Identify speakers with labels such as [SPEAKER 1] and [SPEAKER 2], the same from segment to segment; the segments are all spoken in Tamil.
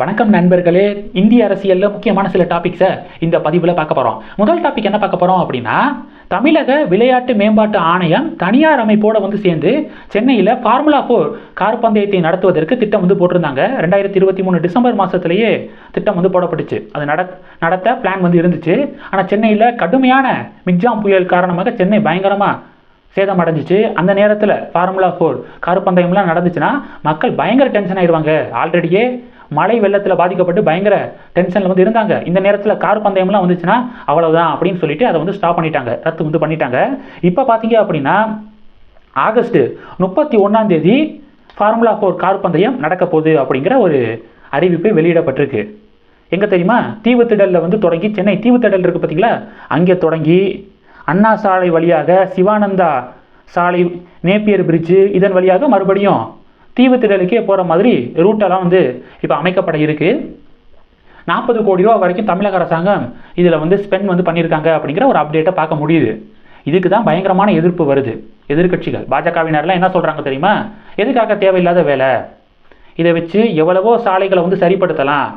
[SPEAKER 1] வணக்கம் நண்பர்களே இந்திய அரசியலில் முக்கியமான சில டாபிக்ஸை இந்த பதிவில் பார்க்க போகிறோம் முதல் டாபிக் என்ன பார்க்க போகிறோம் அப்படின்னா தமிழக விளையாட்டு மேம்பாட்டு ஆணையம் தனியார் அமைப்போடு வந்து சேர்ந்து சென்னையில் ஃபார்முலா ஃபோர் கார் பந்தயத்தை நடத்துவதற்கு திட்டம் வந்து போட்டிருந்தாங்க. ரெண்டாயிரத்தி இருபத்தி மூணு டிசம்பர் மாதத்துலேயே திட்டம் வந்து போடப்பட்டுச்சு. அது நட நடத்த பிளான் வந்து இருந்துச்சு. ஆனால் சென்னையில் கடுமையான மிக்ஜாம் புயல் காரணமாக சென்னை பயங்கரமாக சேதம் அடைஞ்சிச்சு அந்த நேரத்தில் ஃபார்முலா ஃபோர் கார் பந்தயம்லாம் நடந்துச்சுன்னா மக்கள் பயங்கர டென்ஷன் ஆயிடுவாங்க. ஆல்ரெடியே மழை வெள்ளத்தில் பாதிக்கப்பட்டு பயங்கர டென்ஷனில் வந்து இருந்தாங்க. இந்த நேரத்தில் கார் பந்தயம்லாம் வந்துச்சுன்னா அவ்வளோதான் அப்படின்னு சொல்லிட்டு அதை வந்து ஸ்டாப் பண்ணிட்டாங்க. ரத்து வந்து பண்ணிட்டாங்க. இப்போ பார்த்தீங்க அப்படின்னா ஆகஸ்ட் முப்பத்தி ஒன்றாம் தேதி ஃபார்முலா ஃபோர் கார் பந்தயம் நடக்க போகுது அப்படிங்கிற ஒரு அறிவிப்பு வெளியிடப்பட்டிருக்கு. எங்கே தெரியுமா? தீவுத்திடலில் வந்து தொடங்கி சென்னை தீவுத்திடல் இருக்குது பார்த்தீங்களா அங்கே தொடங்கி அண்ணா சாலை வழியாக சிவானந்தா சாலை நேப்பியர் பிரிட்ஜு இதன் வழியாக மறுபடியும் தீவுத்திடலுக்கே போகிற மாதிரி ரூட்டெல்லாம் வந்து இப்போ அமைக்கப்பட இருக்குது நாற்பது கோடி ரூபா வரைக்கும் தமிழக அரசாங்கம் இதில் வந்து ஸ்பெண்ட் வந்து பண்ணியிருக்காங்க அப்படிங்கிற ஒரு அப்டேட்டை பார்க்க முடியுது. இதுக்கு தான் பயங்கரமான எதிர்ப்பு வருது. எதிர்க்கட்சிகள் பாஜகவினர்லாம் என்ன சொல்கிறாங்க தெரியுமா? எதுக்காக தேவையில்லாத வேலை? இதை வச்சு எவ்வளவோ சாலைகளை வந்து சரிப்படுத்தலாம்.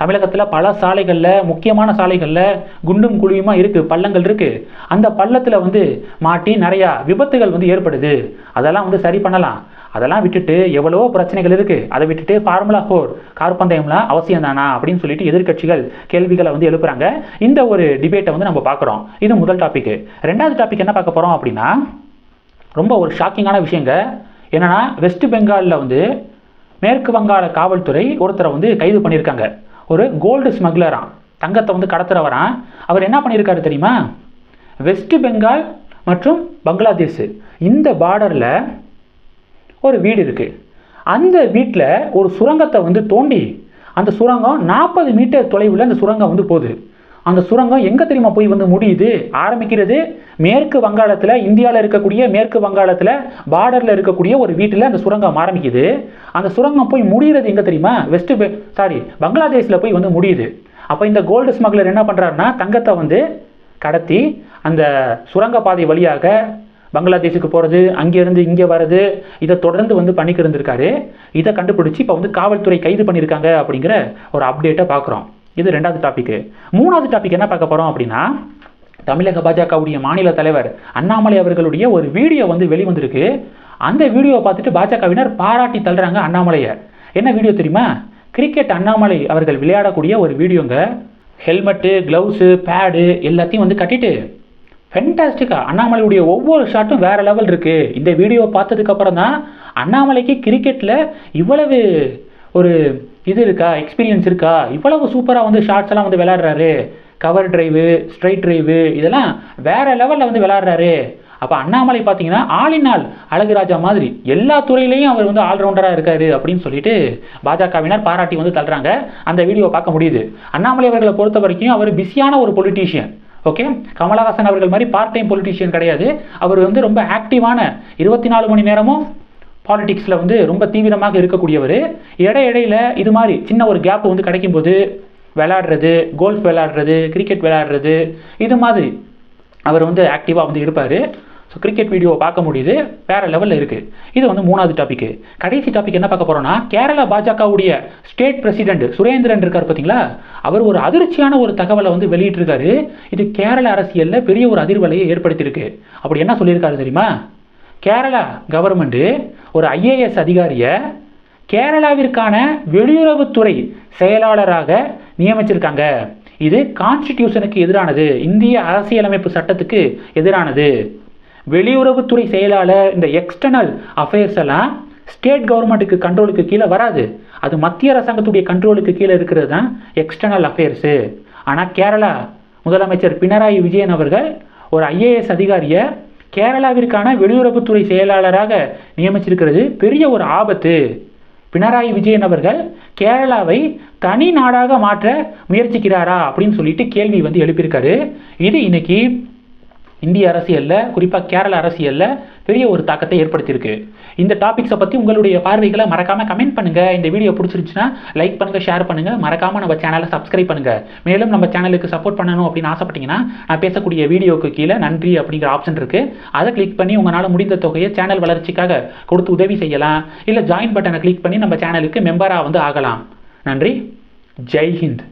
[SPEAKER 1] தமிழகத்தில் பல சாலைகளில் முக்கியமான சாலைகளில் குண்டும் குழியுமா இருக்குது பள்ளங்கள் இருக்குது அந்த பள்ளத்தில் வந்து மாட்டி நிறையா விபத்துகள் வந்து ஏற்படுது. அதெல்லாம் வந்து சரி பண்ணலாம். அதெல்லாம் விட்டுட்டு எவ்வளவோ பிரச்சனைகள் இருக்குது அதை விட்டுட்டு ஃபார்முலா ஃபோர் கார் பந்தயம்லாம் அவசியம் தானா அப்படின்னு சொல்லிட்டு எதிர்க்கட்சிகள் கேள்விகளை வந்து எழுப்புறாங்க. இந்த ஒரு டிபேட்டை வந்து நம்ம பார்க்குறோம். இது முதல் டாபிக் ரெண்டாவது டாபிக் என்ன பார்க்க போகிறோம் அப்படின்னா ரொம்ப ஒரு ஷாக்கிங்கான விஷயங்க. என்னன்னா வெஸ்ட் பெங்காலில் வந்து மேற்கு வங்காள காவல்துறை ஒருத்தரை வந்து கைது பண்ணியிருக்காங்க. ஒரு கோல்டு ஸ்மக்லரான் தங்கத்தை வந்து கடத்துறவரான் அவர் என்ன பண்ணியிருக்காரு தெரியுமா? வெஸ்ட் பெங்கால் மற்றும் பங்களாதேஷ் இந்த பார்டரில் ஒரு வீடு இருக்குது அந்த வீட்டில் ஒரு சுரங்கத்தை வந்து தோண்டி அந்த சுரங்கம் நாற்பது மீட்டர் தொலைவில் அந்த சுரங்கம் வந்து போகுது. அந்த சுரங்கம் எங்கே தெரியுமா போய் வந்து முடியுது? ஆரம்பிக்கிறது மேற்கு வங்காளத்தில் இந்தியாவில் இருக்கக்கூடிய மேற்கு வங்காளத்தில் பார்டரில் இருக்கக்கூடிய ஒரு வீட்டில் அந்த சுரங்கம் ஆரம்பிக்குது. அந்த சுரங்கம் போய் முடிகிறது எங்கே தெரியுமா? வெஸ்ட் பெ சாரி பங்களாதேஷில் போய் வந்து முடியுது. அப்போ இந்த கோல்டு ஸ்மக்லர் என்ன பண்ணுறாருன்னா தங்கத்தை வந்து கடத்தி அந்த சுரங்கப்பாதை வழியாக பங்களாதேஷுக்கு போகிறது அங்கேருந்து இங்கே வர்றது இதை தொடர்ந்து வந்து பண்ணிக்கிட்டு இருந்திருக்காரு. இதை கண்டுபிடிச்சி இப்போ வந்து காவல்துறை கைது பண்ணியிருக்காங்க அப்படிங்கிற ஒரு அப்டேட்டை பார்க்குறோம் இது ரெண்டாவது டாப்பிக்கு மூணாவது டாபிக் என்ன பார்க்க போகிறோம் அப்படின்னா தமிழக பாஜகவுடைய மாநில தலைவர் அண்ணாமலை அவர்களுடைய ஒரு வீடியோ வந்து வெளிவந்திருக்கு. அந்த வீடியோவை பார்த்துட்டு பாஜகவினர் பாராட்டி தள்ளுறாங்க அண்ணாமலையை. என்ன வீடியோ தெரியுமா? கிரிக்கெட் அண்ணாமலை அவர்கள் விளையாடக்கூடிய ஒரு வீடியோங்க. ஹெல்மெட்டு க்ளவுஸு பேடு எல்லாத்தையும் வந்து கட்டிட்டு ஃபென்டாஸ்டிக்காக அண்ணாமலையுடைய ஒவ்வொரு ஷாட்டும் வேறு லெவல் இருக்குது இந்த வீடியோ பார்த்ததுக்கப்புறம் தான் அண்ணாமலைக்கு கிரிக்கெட்டில் இவ்வளவு ஒரு இது இருக்கா? எக்ஸ்பீரியன்ஸ் இருக்கா? இவ்வளவு சூப்பராக வந்து ஷார்ட்ஸ் எல்லாம் வந்து விளாட்றாரு கவர் டிரைவு ஸ்ட்ரைட் டிரைவு இதெல்லாம் வேற லெவலில் வந்து விளாட்றாரு அப்போ அண்ணாமலை பார்த்தீங்கன்னா ஆளினால் அழகுராஜா மாதிரி எல்லா துறையிலையும் அவர் வந்து ஆல்ரவுண்டராக இருக்காரு அப்படின்னு சொல்லிட்டு பாஜகவினர் பாராட்டி வந்து தள்ளுறாங்க. அந்த வீடியோ பார்க்க முடியுது. அண்ணாமலை அவர்களை பொறுத்த வரைக்கும் அவர் பிஸியான ஒரு பொலிட்டீஷியன் ஓகே கமலஹாசன் அவர்கள் மாதிரி பார்ட் டைம் பொலிட்டீஷியன் கிடையாது. அவர் வந்து ரொம்ப ஆக்டிவான இருபத்தி நாலு மணி நேரமும் பாலிடிக்ஸில் வந்து ரொம்ப தீவிரமாக இருக்கக்கூடியவர். இடை இடையில் இது மாதிரி சின்ன ஒரு கேப் வந்து கிடைக்கும்போது விளையாடுறது கோல்ஃப் விளையாடுறது கிரிக்கெட் விளையாடுறது இது மாதிரி அவர் வந்து ஆக்டிவாக வந்து இருப்பார். ஸோ கிரிக்கெட் வீடியோவை பார்க்க முடியுது. வேறு லெவலில் இருக்குது இது வந்து மூணாவது டாபிக் கடைசி டாபிக் என்ன பார்க்க போகிறோம்னா கேரளா பாஜகவுடைய ஸ்டேட் பிரசிடென்ட் சுரேந்திரன் இருக்கார் பார்த்தீங்களா? அவர் ஒரு அதிர்ச்சியான ஒரு தகவலை வந்து வெளியிட்டிருக்காரு. இது கேரள அரசியலில் பெரிய ஒரு அதிர்வலையை ஏற்படுத்தியிருக்கு. அப்படி என்ன சொல்லியிருக்காரு தெரியுமா? கேரளா கவர்மெண்ட்டு ஒரு ஐஏஎஸ் அதிகாரியை கேரளாவிற்கான வெளியுறவுத்துறை செயலாளராக நியமிச்சிருக்காங்க. இது கான்ஸ்டிடியூஷனுக்கு எதிரானது. இந்திய அரசியலமைப்பு சட்டத்துக்கு எதிரானது. வெளியுறவுத்துறை செயலாளர் இந்த எக்ஸ்டர்னல் அஃபேர்ஸ் எல்லாம் ஸ்டேட் கவர்மெண்ட்டுக்கு கண்ட்ரோலுக்கு கீழே வராது. அது மத்திய அரசாங்கத்துடைய கண்ட்ரோலுக்கு கீழே இருக்கிறது தான் எக்ஸ்டர்னல் அஃபேர்ஸு ஆனால் கேரளா முதலமைச்சர் பினராயி விஜயன் அவர்கள் ஒரு ஐஏஎஸ் அதிகாரியை கேரளாவிற்கான வெளியுறவுத்துறை செயலாளராக நியமிச்சிருக்கிறது. பெரிய ஒரு ஆபத்து. பினராயி விஜயன் அவர்கள் கேரளாவை தனி நாடாக மாற்ற முயற்சிக்கிறாரா அப்படின்னு சொல்லிட்டு கேள்வி வந்து எழுப்பியிருக்காரு. இது இன்னைக்கு இந்திய அரசியலில் குறிப்பாக கேரள அரசியலில் பெரிய ஒரு தாக்கத்தை ஏற்படுத்தியிருக்கு. இந்த டாபிக்ஸை பற்றி உங்களுடைய பார்வைகளை மறக்காமல் கமெண்ட் பண்ணுங்கள் இந்த வீடியோ பிடிச்சிருச்சுன்னா லைக் பண்ணுங்கள் ஷேர் பண்ணுங்கள் மறக்காமல் நம்ம சேனலை சப்ஸ்கிரைப் பண்ணுங்கள் மேலும் நம்ம சேனலுக்கு சப்போர்ட் பண்ணணும் அப்படின்னு ஆசைப்பட்டீங்கன்னா நான் பேசக்கூடிய வீடியோக்கு கீழே நன்றி அப்படிங்கிற ஆப்ஷன் இருக்குது அதை கிளிக் பண்ணி உங்களால் முடிந்த தொகையை சேனல் வளர்ச்சிக்காக கொடுத்து உதவி செய்யலாம். இல்லை ஜாயின் பட்டனை கிளிக் பண்ணி நம்ம சேனலுக்கு மெம்பராக வந்து ஆகலாம். நன்றி. ஜெய் ஹிந்த்.